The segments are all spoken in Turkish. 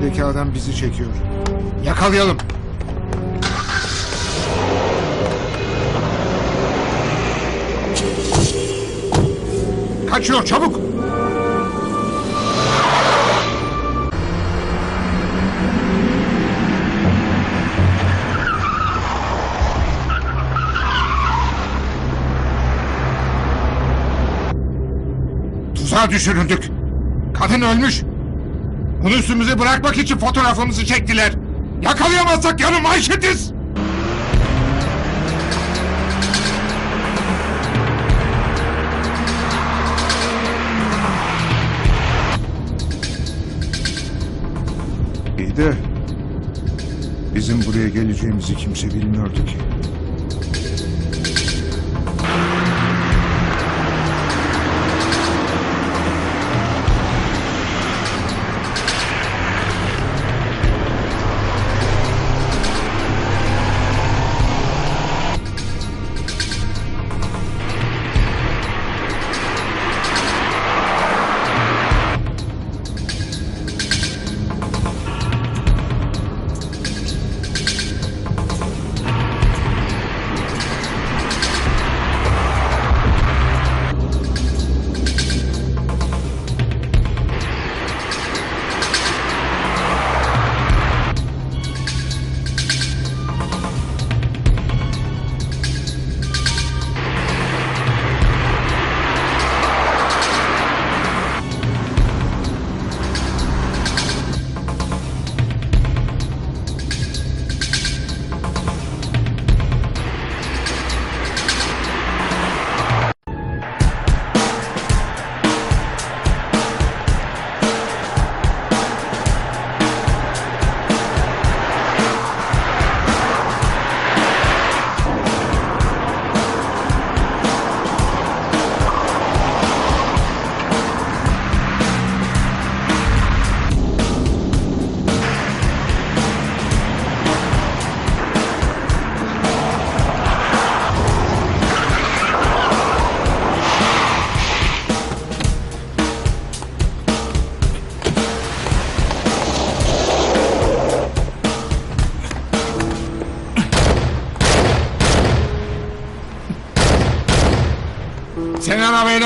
İçindeki adam bizi çekiyor. Yakalayalım. Kaçıyor çabuk. Tuzağa düşürüldük. Kadın ölmüş. Bunu üstümüze bırakmak için fotoğrafımızı çektiler. Yakalayamazsak yarın manşetiz. İyi de bizim buraya geleceğimizi kimse bilmiyordu ki.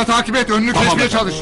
Takip et, önünü kesmeye çalış.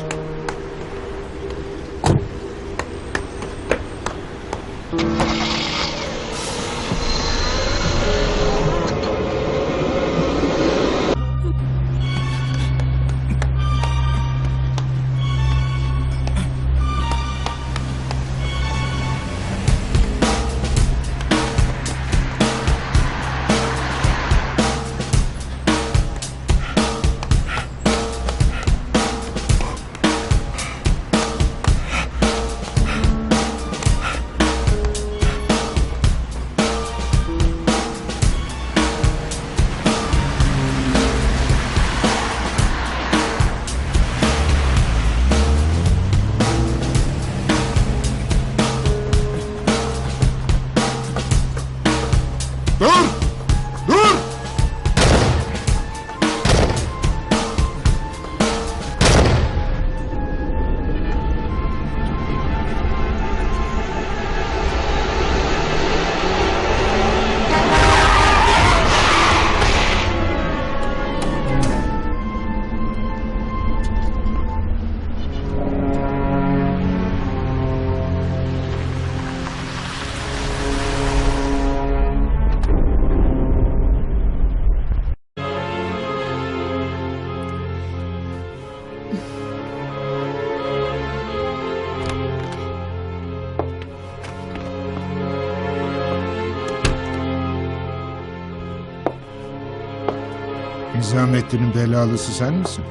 Nizamettin'in belalısı sen misin?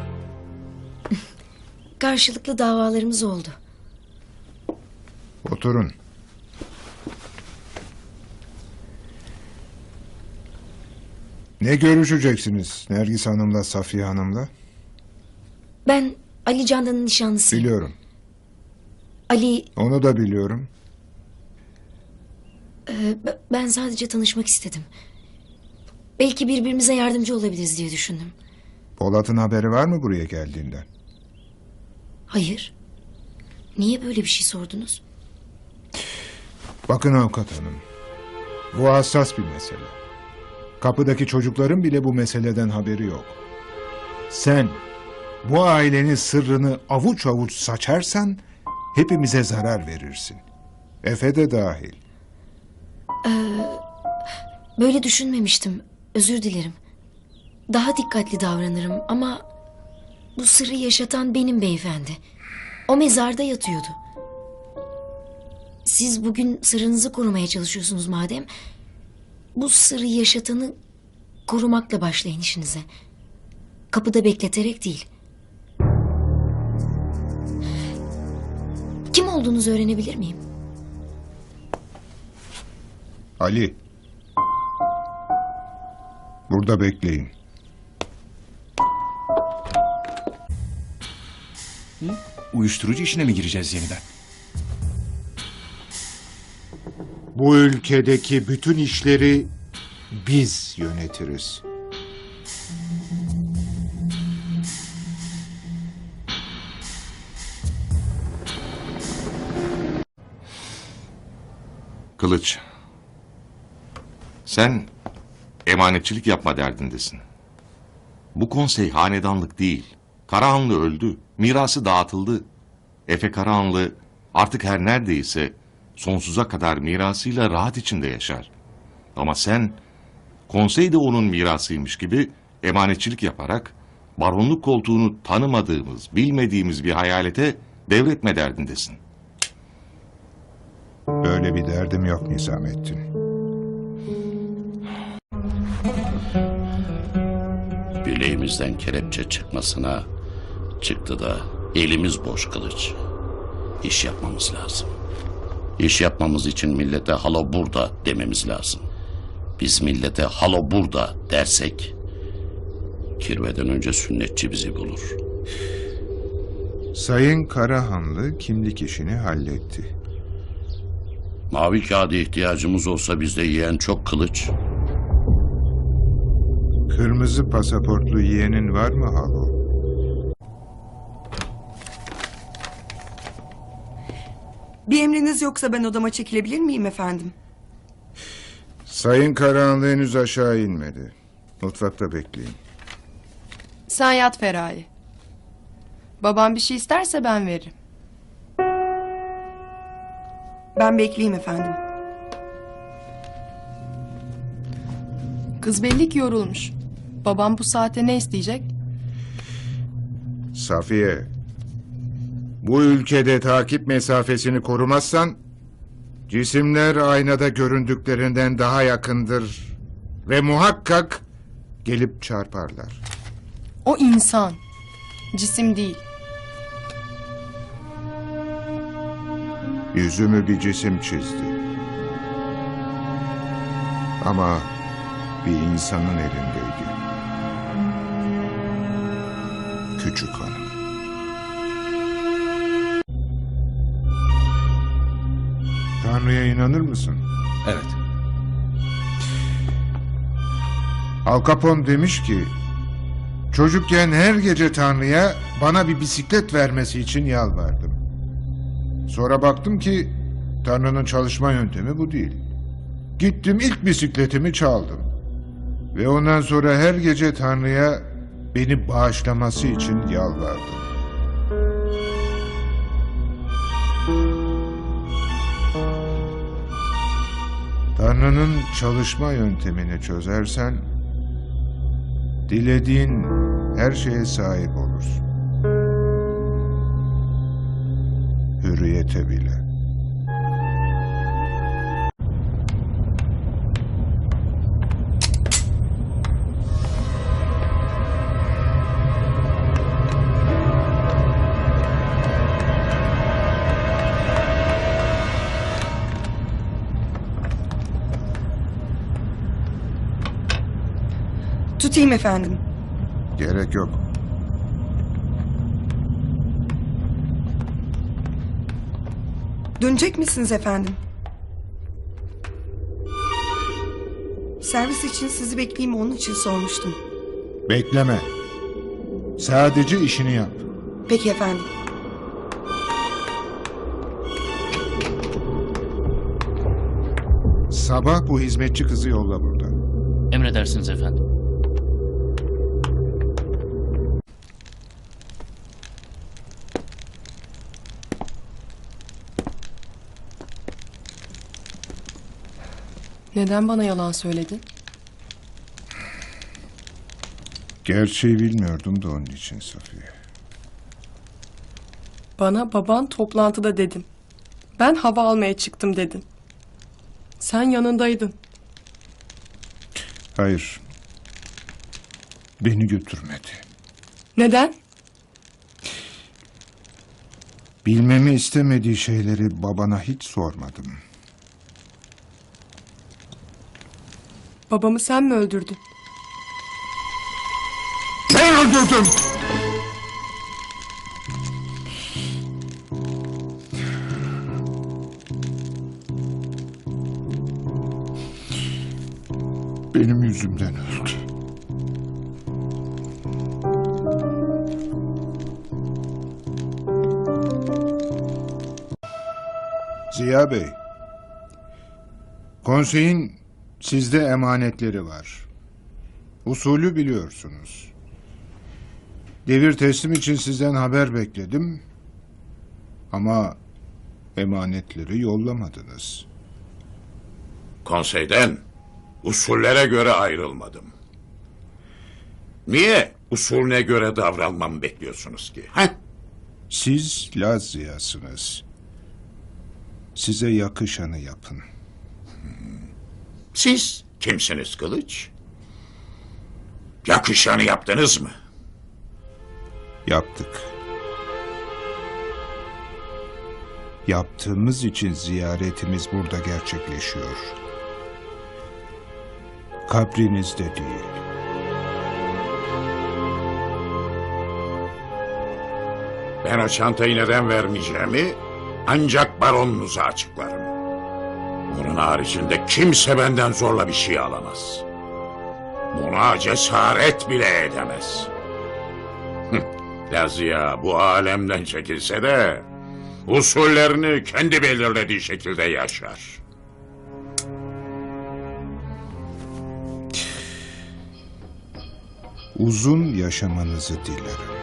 Karşılıklı davalarımız oldu. Oturun. Ne görüşeceksiniz Nergis Hanım'la Safiye Hanım'la? Ben Ali Candan'ın nişanlısıyım. Biliyorum. Ali, Onu da biliyorum. e, b- ben sadece tanışmak istedim. Belki birbirimize yardımcı olabiliriz diye düşündüm. Polat'ın haberi var mı buraya geldiğinden? Hayır. Niye böyle bir şey sordunuz? Bakın avukat hanım. Bu hassas bir mesele. Kapıdaki çocukların bile bu meseleden haberi yok. Sen bu ailenin sırrını avuç avuç saçarsan hepimize zarar verirsin. Efe de dahil. Böyle düşünmemiştim. Özür dilerim. Daha dikkatli davranırım ama bu sırrı yaşatan benim beyefendi. O mezarda yatıyordu. Siz bugün sırrınızı korumaya çalışıyorsunuz madem. Bu sırrı yaşatanı korumakla başlayın işinize. Kapıda bekleterek değil. Kim olduğunuzu öğrenebilir miyim? Ali. Burada bekleyin. Uyuşturucu işine mi gireceğiz yeniden? Bu ülkedeki bütün işleri biz yönetiriz. Kılıç. Sen emanetçilik yapma derdindesin. Bu konsey hanedanlık değil. Karahanlı öldü. Mirası dağıtıldı. Efe Karahanlı artık her neredeyse sonsuza kadar mirasıyla rahat içinde yaşar. Ama sen konsey de onun mirasıymış gibi emanetçilik yaparak baronluk koltuğunu tanımadığımız, bilmediğimiz bir hayalete devretme derdindesin. Böyle bir derdim yok Nizamettin. Bileğimizden kelepçe çıkmasına çıktı da elimiz boş kılıç. İş yapmamız lazım. İş yapmamız için millete halo burada dememiz lazım. Biz millete halo burada dersek kirveden önce sünnetçi bizi bulur. Sayın Karahanlı kimlik işini halletti. Mavi kağıda ihtiyacımız olsa bizde yiyen çok kılıç. Kırmızı pasaportlu yeğenin var mı Halo? Bir emriniz yoksa ben odama çekilebilir miyim efendim? Sayın Karahanlı henüz aşağı inmedi. Mutfakta bekleyin. Sen yat Feraye. Babam bir şey isterse ben veririm. Ben bekleyeyim efendim. Kız belli ki yorulmuş. Babam bu saate ne isteyecek? Safiye, bu ülkede takip mesafesini korumazsan cisimler aynada göründüklerinden daha yakındır ve muhakkak gelip çarparlar. O insan. Cisim değil. Yüzümü bir cisim çizdi. Ama bir insanın elindeydi. Küçük hanım. Tanrı'ya inanır mısın? Evet. Al Capone demiş ki, çocukken her gece Tanrı'ya bana bir bisiklet vermesi için yalvardım. Sonra baktım ki Tanrı'nın çalışma yöntemi bu değil. Gittim ilk bisikletimi çaldım. Ve ondan sonra her gece Tanrı'ya beni bağışlaması için yalvardım. Tanrı'nın çalışma yöntemini çözersen dilediğin her şeye sahip olursun. Hürriyete bile. Tutayım efendim. Gerek yok. Dönecek misiniz efendim? Servis için sizi bekleyeyim onun için sormuştum. Bekleme. Sadece işini yap. Peki efendim. Sabah bu hizmetçi kızı yolla buradan. Emredersiniz efendim. Neden bana yalan söyledin? Gerçeği bilmiyordum da onun için Safiye. Bana baban toplantıda dedim. Ben hava almaya çıktım dedin. Sen yanındaydın. Hayır. Beni götürmedi. Neden? Bilmemi istemediği şeyleri babana hiç sormadım. Babamı sen mi öldürdün? Ben öldürdüm! Benim yüzümden öldü. Ziya Bey, konseyin sizde emanetleri var. Usulü biliyorsunuz. Devir teslim için sizden haber bekledim. Ama emanetleri yollamadınız. Konseyden usullere göre ayrılmadım. Niye usulüne göre davranmamı bekliyorsunuz ki? Heh? Siz Lazya'sınız. Size yakışanı yapın. Siz kimsiniz Kılıç? Yakışanı yaptınız mı? Yaptık. Yaptığımız için ziyaretimiz burada gerçekleşiyor. Kabrinizde değil. Ben o çantayı neden vermeyeceğimi ancak baronunuza açıklarım. Bunun haricinde kimse benden zorla bir şey alamaz. Buna cesaret bile edemez. Lazia bu alemden çekilse de usullerini kendi belirlediği şekilde yaşar. Uzun yaşamanızı dilerim.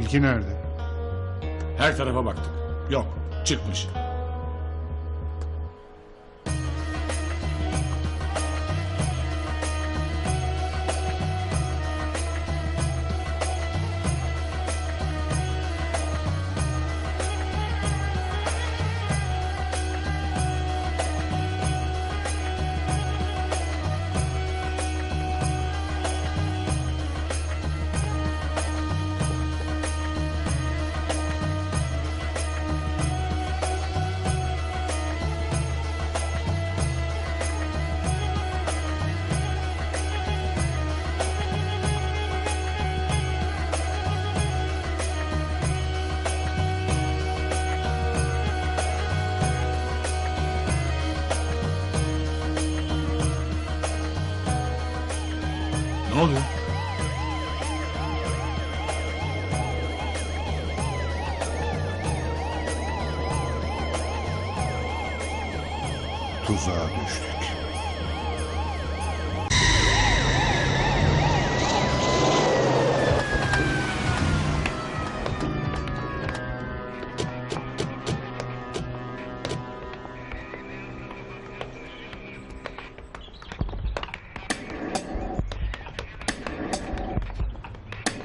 Tilki nerede? Her tarafa baktık. Yok. Çıkmış. Tuzağa düştük.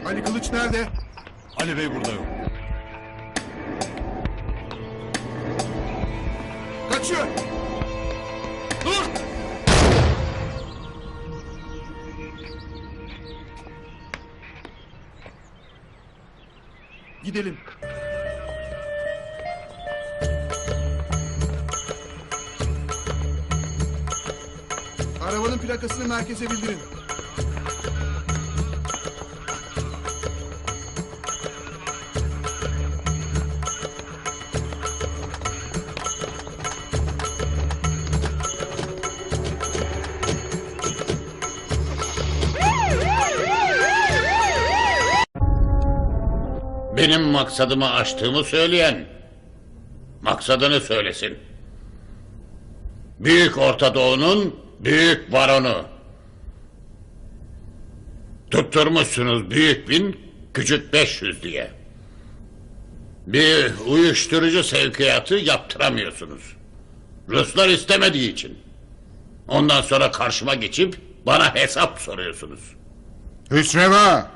Ali Kılıç nerede? Ali Bey burada yok. Arabanın plakasını merkeze bildirin. Benim maksadımı aştığımı söyleyen maksadını söylesin. Büyük Orta Doğu'nun büyük baronu. Tutturmuşsunuz büyük bin, küçük 500 diye. Bir uyuşturucu sevkiyatı yaptıramıyorsunuz. Ruslar istemediği için. Ondan sonra karşıma geçip bana hesap soruyorsunuz. Hüsreva!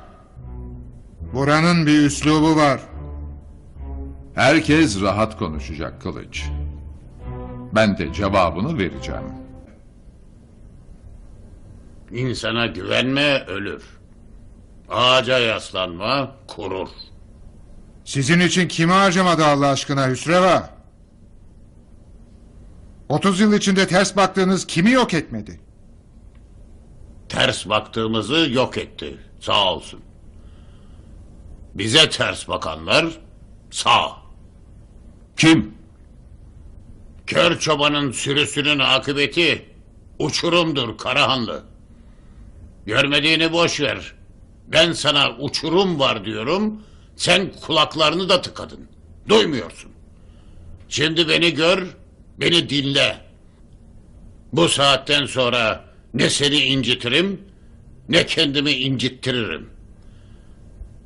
Buranın bir üslubu var. Herkes rahat konuşacak Kılıç. Ben de cevabını vereceğim. İnsana güvenme ölür. Ağaca yaslanma kurur. Sizin için kimi harcamadı Allah aşkına Hüsreva? 30 yıl içinde ters baktığınız kimi yok etmedi? Ters baktığımızı yok etti. Sağ olsun. Bize ters bakanlar sağ. Kim? Kör çobanın sürüsünün akıbeti uçurumdur Karahanlı. Görmediğini boş ver. Ben sana uçurum var diyorum. Sen kulaklarını da tıkadın. Duymuyorsun. Şimdi beni gör, beni dinle. Bu saatten sonra ne seni incitirim, ne kendimi incittiririm.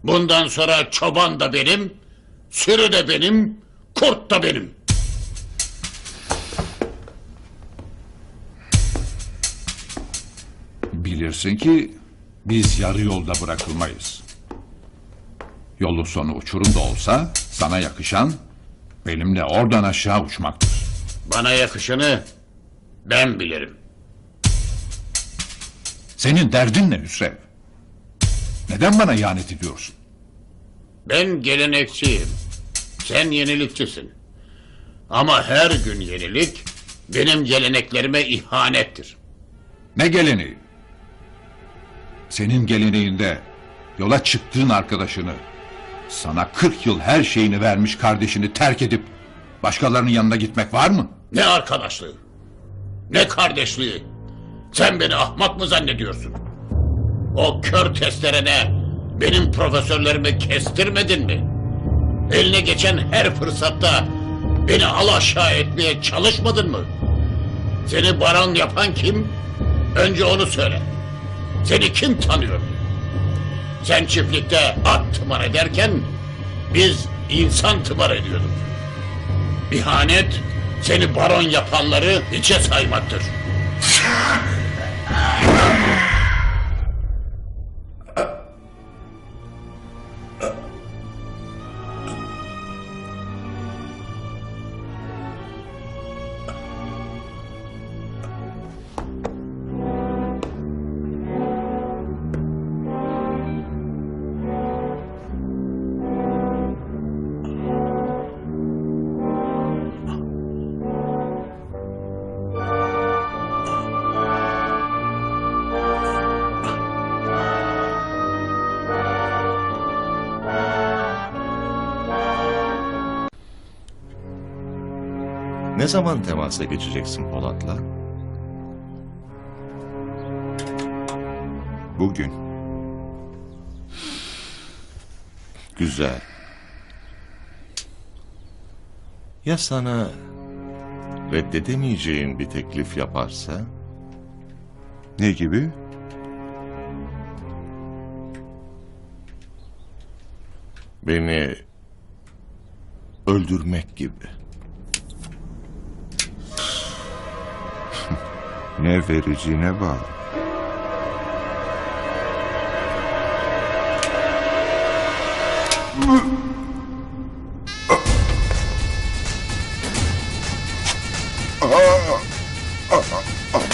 Bundan sonra çoban da benim, sürü de benim, kurt da benim. Bilirsin ki biz yarı yolda bırakılmayız. Yolun sonu uçurum da olsa sana yakışan benimle oradan aşağı uçmaktır. Bana yakışanı ben bilirim. Senin derdin ne Hüsrev? Neden bana ihanet ediyorsun? Ben gelenekçiyim. Sen yenilikçisin. Ama her gün yenilik benim geleneklerime ihanettir. Ne geleneği? Senin geleneğinde yola çıktığın arkadaşını, sana 40 yıl her şeyini vermiş kardeşini terk edip başkalarının yanına gitmek var mı? Ne arkadaşlığı, ne kardeşliği. Sen beni ahmak mı zannediyorsun? O kör testerene benim profesörlerimi kestirmedin mi? Eline geçen her fırsatta beni al aşağı etmeye çalışmadın mı? Seni baron yapan kim? Önce onu söyle. Seni kim tanıyor? Sen çiftlikte at tımar ederken biz insan tımar ediyorduk. İhanet seni baron yapanları hiçe saymaktır. Ne zaman temasa geçeceksin Polat'la? Bugün. Güzel. Ya sana reddedemeyeceğin bir teklif yaparsa Ne gibi? beni öldürmek gibi. Ne vereceğine bağlı. Artık